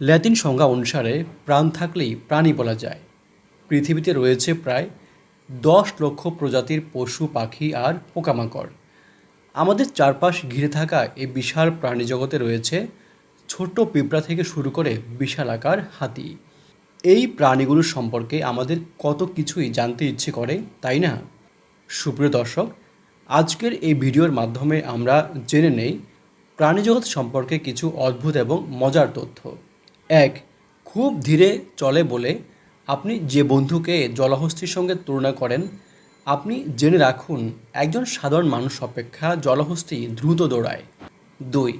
Latin সংজ্ঞা অনুসারে প্রাণ থাকলেই প্রাণী বলা যায়। পৃথিবীতে রয়েছে প্রায় দশ লক্ষ প্রজাতির পশু, পাখি আর পোকামাকড়। আমাদের চারপাশ ঘিরে থাকা এই বিশাল প্রাণী জগতে রয়েছে ছোট্ট পিঁপড়া থেকে শুরু করে বিশাল আকার হাতি। এই প্রাণীগুলোর সম্পর্কে আমাদের কত কিছুই জানতে ইচ্ছে করে, তাই না? সুপ্রিয় দর্শক, আজকের এই ভিডিওর মাধ্যমে আমরা জেনে নেই প্রাণীজগৎ সম্পর্কে কিছু অদ্ভুত এবং মজার তথ্য। এক, খুব ধীরে চলে বলে আপনি যে বন্ধুকে জলহস্তির সঙ্গে তুলনা করেন, আপনি জেনে রাখুন একজন সাধারণ মানুষ অপেক্ষা জলহস্তি দ্রুত দৌড়ায়। দুই,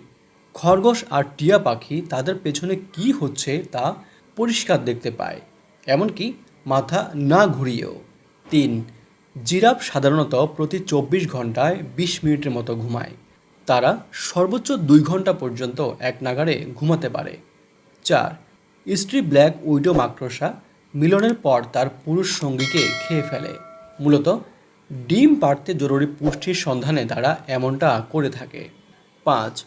খরগোশ আর টিয়া পাখি তাদের পেছনে কি হচ্ছে তা পরিষ্কার দেখতে পায়, এমনকি মাথা না ঘুরিয়েও। তিন, জিরাফ সাধারণত প্রতি চব্বিশ ঘন্টায় বিশ মিনিটের মতো ঘুমায়। তারা সর্বোচ্চ দুই ঘণ্টা পর্যন্ত এক নাগাড়ে ঘুমাতে পারে। চার। স্ত্রী ব্ল্যাক উইডো মাকড়সা মিলনের পর তার পুরুষ সঙ্গীকে খেয়ে ফেলে। মূলত, ডিম পাড়তে জরুরি পুষ্টির সন্ধানে তারা এমনটা করে থাকে। পাঁচ,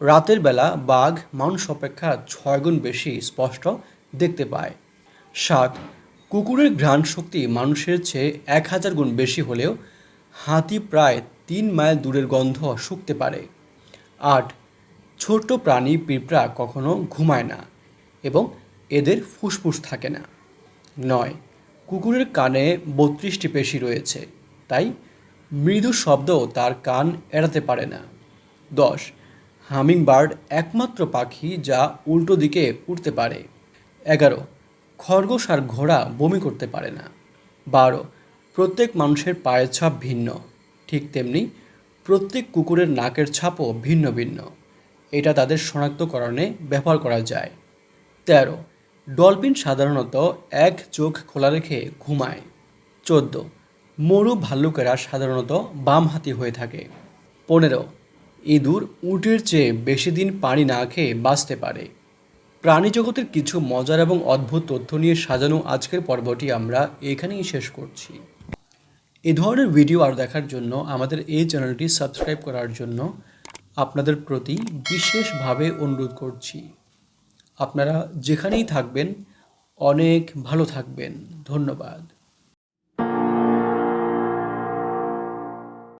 রাতের বেলা বাঘ মানুষ অপেক্ষা ছয় গুণ বেশি স্পষ্ট দেখতে পায়। সাত, কুকুরের ঘ্রাণ শক্তি মানুষের চেয়ে এক হাজার গুণ বেশি হলেও হাতি প্রায় তিন মাইল দূরের গন্ধ শুকতে পারে। আট, ছোট্ট প্রাণী পিঁপড়া কখনো ঘুমায় না। এবং এদের ফুসফুস থাকে না। নয়, কুকুরের কানে বত্রিশটি পেশি রয়েছে, তাই মৃদু শব্দও তার কান এড়াতে পারে না। দশ, হামিংবার্ড একমাত্র পাখি যা উল্টো দিকে উঠতে পারে। এগারো, খরগোশ আর ঘোড়া বমি করতে পারে না। বারো, প্রত্যেক মানুষের পায়ের ছাপ ভিন্ন। ঠিক তেমনি প্রত্যেক কুকুরের নাকের ছাপও ভিন্ন ভিন্ন। এটা তাদের শনাক্তকরণে ব্যবহার করা যায়। তেরো। ডলফিন সাধারণত এক চোখ খোলা রেখে ঘুমায়। চোদ্দ। মরু ভাল্লুকেরা সাধারণত বামহাতি হয়ে থাকে। পনেরো। ইঁদুর উটের চেয়ে বেশি দিন পানি না খেয়ে বাঁচতে পারে। প্রাণী জগতের কিছু মজার এবং অদ্ভুত তথ্য নিয়ে সাজানো আজকের পর্বটি আমরা এখানেই শেষ করছি। এ ধরনের ভিডিও আর দেখার জন্য আমাদের এই চ্যানেলটি সাবস্ক্রাইব করার জন্য আপনাদের প্রতি বিশেষভাবে অনুরোধ করছি। আপনারা যেখানেই থাকবেন অনেক ভালো থাকবেন। ধন্যবাদ।